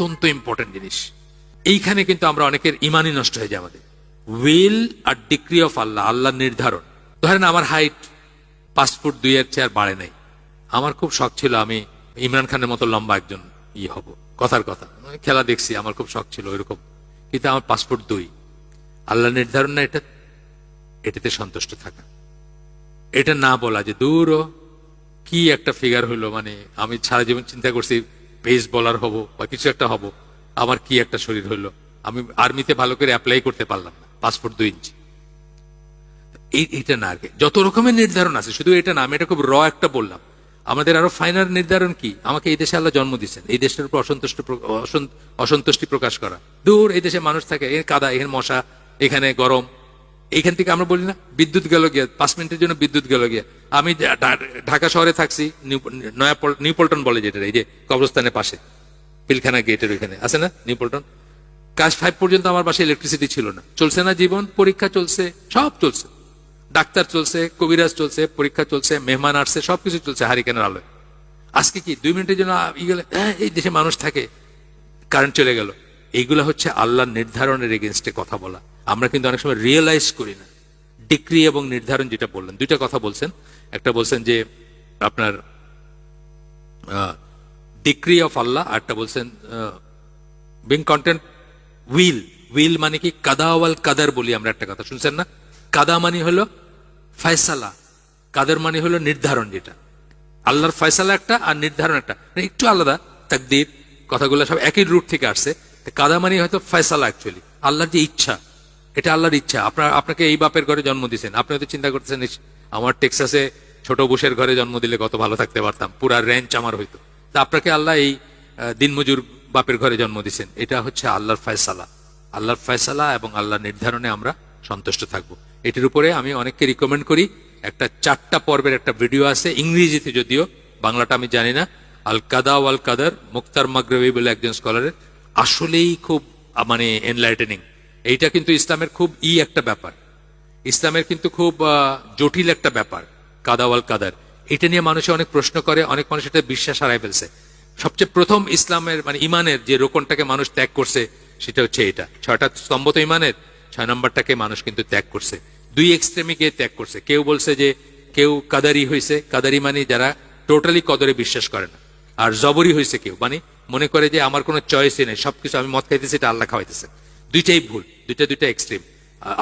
অত্যন্ত ইম্পর্টেন্ট জিনিস। এইখানে কিন্তু আমরা অনেকের ইমানই নষ্ট হয়ে যায় আমাদের। উইল আর ডিগ্রি অফ আল্লাহ আল্লাহর নির্ধারণ। ধরেন আমার হাইট পাঁচ ফুট দুই এর চেয়ার বাড়ে নাই। আমার খুব শখ ছিল আমি ইমরান খানের মতো লম্বা একজন ই হব। কথার কথা। খেলা দেখছি, আমার খুব শখ ছিল ওইরকম। কিন্তু আমার পাঁচ ফুট দুই। আল্লাহ নির্ধারণ না এটা? এটাতে সন্তুষ্ট থাকা। এটা না বলা যে দূর কি একটা ফিগার হইল মানে আমি সারা জীবন চিন্তা করছি পেস বলার হব বা কিছু একটা হব, আমার কি একটা শরীর হইল, আমি আর্মিতে ভালো করে অ্যাপ্লাই করতে পারলাম না পাসপোর্ট দুই ইঞ্চি এই, এইটা না আগে যত রকমের নির্ধারণ আছে, শুধু এটা না, আমি এটা খুব র একটা বললাম। আমাদের আরও ফাইনাল নির্ধারণ কি? আমাকে এই দেশে আল্লাহ জন্ম দিচ্ছেন এই দেশের উপর অসন্তুষ্ট অসন্তুষ্টি প্রকাশ করা। দূর এই দেশে মানুষ থাকে, এর কাদা এখানে মশা, এখানে গরম এইখান থেকে আমরা বলি না বিদ্যুৎ গেল গিয়া পাঁচ মিনিটের জন্য বিদ্যুৎ গেল গিয়া। আমি ঢাকা শহরে থাকছি নয়া নিউ পল্টন বলে যেটা এই যে কবরস্থানের পাশে পিলখানা গেটের ওইখানে আছে না নিউ পল্টন ফাইভ পর্যন্ত আমার বাসায় ইলেকট্রিসিটি ছিল না। চলছে না জীবন পরীক্ষা চলছে সব চলছে। ডাক্তার চলছে কবিরাজ চলছে পরীক্ষা চলছে মেহমান আসছে সবকিছু চলছে হারিকেনের আলোয়। আজকে কি দুই মিনিটের জন্য ই গেলে হ্যাঁ, এই দেশে মানুষ থাকে কারেন্ট চলে গেল। এইগুলা হচ্ছে আল্লাহ নির্ধারণের এগেনস্টে কথা বলা। আমরা কিন্তু অনেক সময় রিয়েলাইজ করি না। ডিক্রি এবং নির্ধারণ যেটা বললেন, দুইটা কথা বলছেন। একটা বলছেন যে, আপনার ডিক্রি অফ আল্লাহ আরটা বলছেন বিং কন্টেন্ট উইল উইল মানে কি? কাদাওয়াল কাদার বলি আমরা একটা কথা, শুনছেন না? কাদা মানে হলো ফয়সালা। কাদের মানে হলো নির্ধারণ যেটা। আল্লাহর ফয়সালা একটা আর নির্ধারণ একটা। মানে একটু আলাদা, তাকদির, কথাগুলো সব একই রুট থেকে আসছে। কাদা মানে হয়তো ফয়সালা অ্যাকচুয়ালি আল্লাহর যে ইচ্ছা। এটা আল্লাহর ইচ্ছা। আপনার, আপনাকে এই বাপের ঘরে জন্ম দিয়েছেন আপনি হয়তো চিন্তা করতেছেন আমার টেক্সাসে ছোট বুশের ঘরে জন্ম দিলে কত ভালো থাকতে পারতাম। পুরা রেঞ্চ আমার হইতো। তা আপনাকে আল্লাহ এই দিনমজুর বাপের ঘরে জন্ম দিয়েছেন এটা হচ্ছে আল্লাহর ফয়সালা। আল্লাহর ফয়সালা এবং আল্লাহর নির্ধারণে আমরা সন্তুষ্ট থাকব। এটির উপরে আমি অনেককে রিকমেন্ড করি। একটা চারটা পর্বের একটা ভিডিও আছে, ইংরেজিতে যদিও, বাংলাটা আমি জানি না। আল কাদা ওয়াল কাদার মুক্তার মাগরবি বলে একজন স্কলারের আসলেই খুব মানে এনলাইটেনিং এইটা কিন্তু ইসলামের খুব ই একটা ব্যাপার। ইসলামের কিন্তু খুব জটিল একটা ব্যাপার কাদাওয়াল কাদার। এটা নিয়ে মানুষে অনেক প্রশ্ন করে, অনেক মানুষ এটা বিশ্বাস হারাই ফেলছে। সবচেয়ে প্রথম ইসলামের মানে ইমানের যে রোকনটাকে মানুষ ত্যাগ করছে, সেটা হচ্ছে এটা। ছয়টা স্তম্ভ তো ইমানের, ছয় নম্বরটাকে মানুষ কিন্তু ত্যাগ করছে। দুই এক্সট্রিমিকে ত্যাগ করছে। কেউ বলছে যে কেউ কাদারি হয়েছে কাদারি মানে যারা টোটালি কদরে বিশ্বাস করে না। আর জবরি হয়েছে কেউ। মানে মনে করে যে আমার কোনো চয়েসই নেই। সবকিছু আমি মদ খাইতেছি, এটা আল্লাহ খাওয়াইতেছে। দুইটাই ভুল, দুইটা দুইটা এক্সট্রিম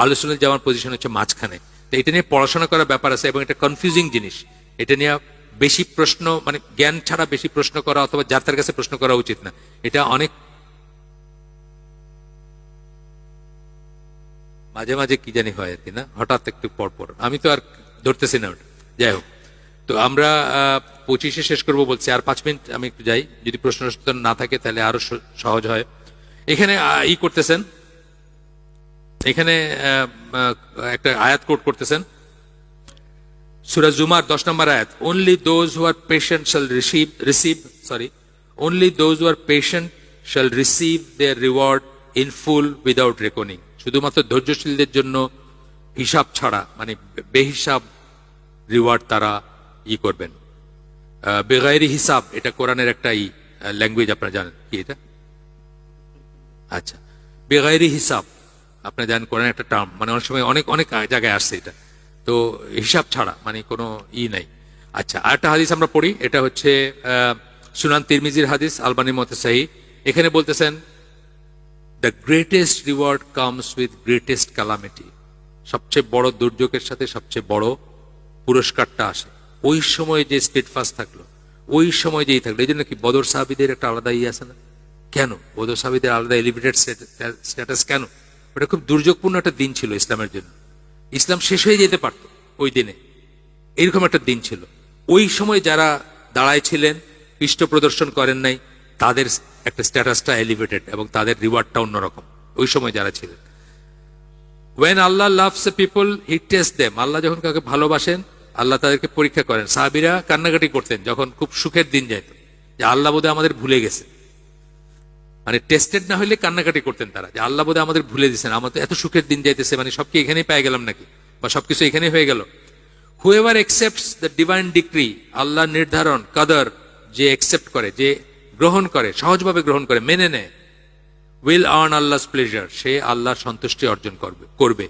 আলোচনার যাওয়ার পজিশন হচ্ছে মাঝখানে। তো এটা নিয়ে পড়াশোনা করার ব্যাপার আছে এবং এটা কনফিউজিং জিনিস। এটা নিয়ে বেশি প্রশ্ন মানে জ্ঞান ছাড়া বেশি প্রশ্ন করা অথবা যার তার কাছে প্রশ্ন করা উচিত না। এটা অনেক মাঝে মাঝে কি জানি হয় আর কি, না? হঠাৎ একটু পর পর আমি তো আর ধরতেছি না ওটা। যাই হোক। তো আমরা পঁচিশে শেষ করব বলছি। আর পাঁচ মিনিট আমি একটু যাই। যদি প্রশ্ন না থাকে তাহলে আরও সহজ হয়। এখানে ই করতেছেন। এখানে একটা আয়াত কোট করতেছেন। সুরা জুমার দশ নম্বর আয়াত only those who are patient shall receive receive sorry only those who are patient shall receive their reward in full without reckoning শুধুমাত্র ধৈর্যশীলদের জন্য হিসাব ছাড়া মানে বেহিসাব রিওয়ার্ড তারা ই করবেন। বেগাইরি হিসাব, এটা কোরআনের একটা ই ল্যাঙ্গুয়েজ আপনারা জানেন। কি এটা? আচ্ছা। বেগাইরি হিসাব। আপনি জানেন কোরআন একটা টার্ম মানে অনেক সময় অনেক অনেক জায়গায় আসছে এটা। তো হিসাব ছাড়া মানে কোনো ই নাই। আচ্ছা আরেকটা হাদিস আমরা পড়ি, এটা হচ্ছে সুনান তিরমিজির হাদিস আলবানি মতে সাহি। এখানে বলতেছেন the greatest reward comes with greatest calamity সবচেয়ে বড় দুর্যোগের সাথে সবচেয়ে বড় পুরস্কারটা আসে। ওই সময় যে স্টেট ফাস্ট থাকল, ওই সময় যেই থাকল এই জন্য কি বদর সাহাবিদের একটা আলাদা ইয়ে আছে না? কেন? বদর সাহাবিদের আলাদা এলিভেটেড স্ট্যাটাস কেন? ওটা খুব দুর্যোগপূর্ণ একটা দিন ছিল ইসলামের জন্য। ইসলাম শেষ হয়ে যেতে পারত ওই দিনে। এরকম একটা দিন ছিল। ওই সময় যারা দাঁড়ায় ছিলেন পৃষ্ঠ প্রদর্শন করেন নাই, তাদের একটা স্ট্যাটাসটা এলিভেটেড এবং তাদের রিওয়ার্ডটা অন্যরকম। ওই সময় যারা ছিলেন। When Allah loves a people he test them Allah যখন কাউকে ভালোবাসেন, আল্লাহ তাদেরকে পরীক্ষা করেন। সাহাবিরা কান্নাকাটি করতেন যখন খুব সুখের দিন যেত যে আল্লাহ বোধহয় আমাদের ভুলে গেছে। মানে টেস্টেড না হলে কান্নাকাটি করতেন তারা, যে আল্লাহ বোধহয় আমাদের ভুলে দিয়েছেন আমাদের এত সুখের দিন যাইতেছে মানে সব কি এখানেই পেয়ে গেলাম নাকি? বা সবকিছু এখানেই হয়ে গেল। Whoever accepts the divine decree Allah নির্ধারণ, কাদার যে একসেপ্ট করে, যে গ্রহণ করে, সহজভাবে গ্রহণ করে, মেনে নেয় উইল আর্ন আল্লাহস প্লেজার সে আল্লাহর সন্তুষ্টি অর্জন করবে করবে।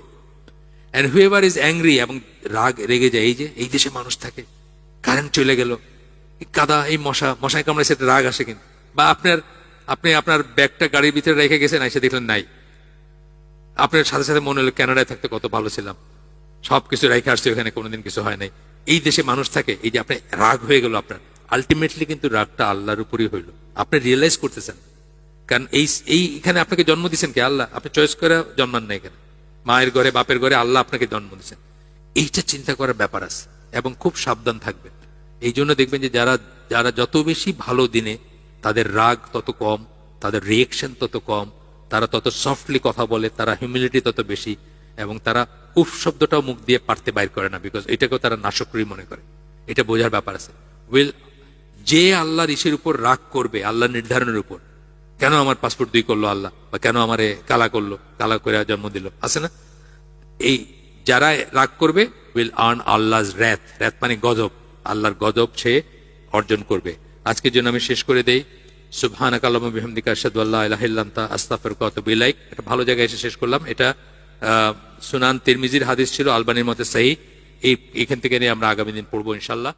অ্যান্ড হুয়েভার ইজ অ্যাংরি এবং রাগ রেগে যায়, এই যে, এই দেশে মানুষ থাকে কারেন্ট চলে গেল কাদা, এই মশা, মশায় কামড়ে সেটা রাগ আসে কিন্তু। বা আপনার আপনি আপনার ব্যাগটা গাড়ির ভিতরে রেখে গেছেন, এসে দেখলেন নাই। আপনার সাথে সাথে মনে হলো কানাডায় থাকতে কত ভালো ছিলাম। সবকিছু রেখে আসছে, ওখানে কোনোদিন কিছু হয় নাই। এই দেশে মানুষ থাকে, এই যে আপনি রাগ হয়ে গেল আপনার। আলটিমেটলি কিন্তু রাগটা আল্লাহর উপরই হইল। আপনি রিয়েলাইজ করতেছেন। কারণ এই এই এখানে আপনাকে জন্ম দিচ্ছেন কে? আল্লাহ। আপনি চয়েস করে জন্মান না এখানে। মায়ের ঘরে, বাপের ঘরে আল্লাহ আপনাকে জন্ম দিচ্ছেন এইটা চিন্তা করার ব্যাপার আছে এবং খুব সাবধান থাকবেন। এই জন্য দেখবেন যে যারা যারা যত বেশি ভালো দিনে তাদের রাগ তত কম, তাদের রিয়েকশন তত কম, তারা তত সফটলি কথা বলে, তারা হিউমিলিটি তত বেশি, এবং তারা উফ শব্দটাও মুখ দিয়ে পারতে বাইর করে না বিকজ এটাকেও তারা নাশকরি মনে করে। এটা বোঝার ব্যাপার আছে। উইল যে আল্লাহর ইসের উপর রাগ করবে, আল্লাহ নির্ধারণের উপর, কেন আমার পাসপোর্ট দুই করল আল্লাহ, বা কেন আমারে কালা করল, কালা করে জন্ম দিল, আছে না? এই যারা রাগ করবে will earn Allah wrath wrath মানে গজব, আল্লাহর গজব সে অর্জন করবে। আজকের জন্য আমি শেষ করে দেই। সুবহান কালাম বিহামদিকা আশহাদু আল্লাহ ইলাহা ইল্লা আনতা আস্তাগফিরুকা ওয়া আতুবু ইলাইক। এটা ভালো জায়গায় এসে শেষ করলাম। এটা সুনান তিরমিজির হাদিস ছিল, আলবানির মতে সাহি এই, এখান থেকে নিয়ে আমরা আগামী দিন পড়ব ইনশাল্লাহ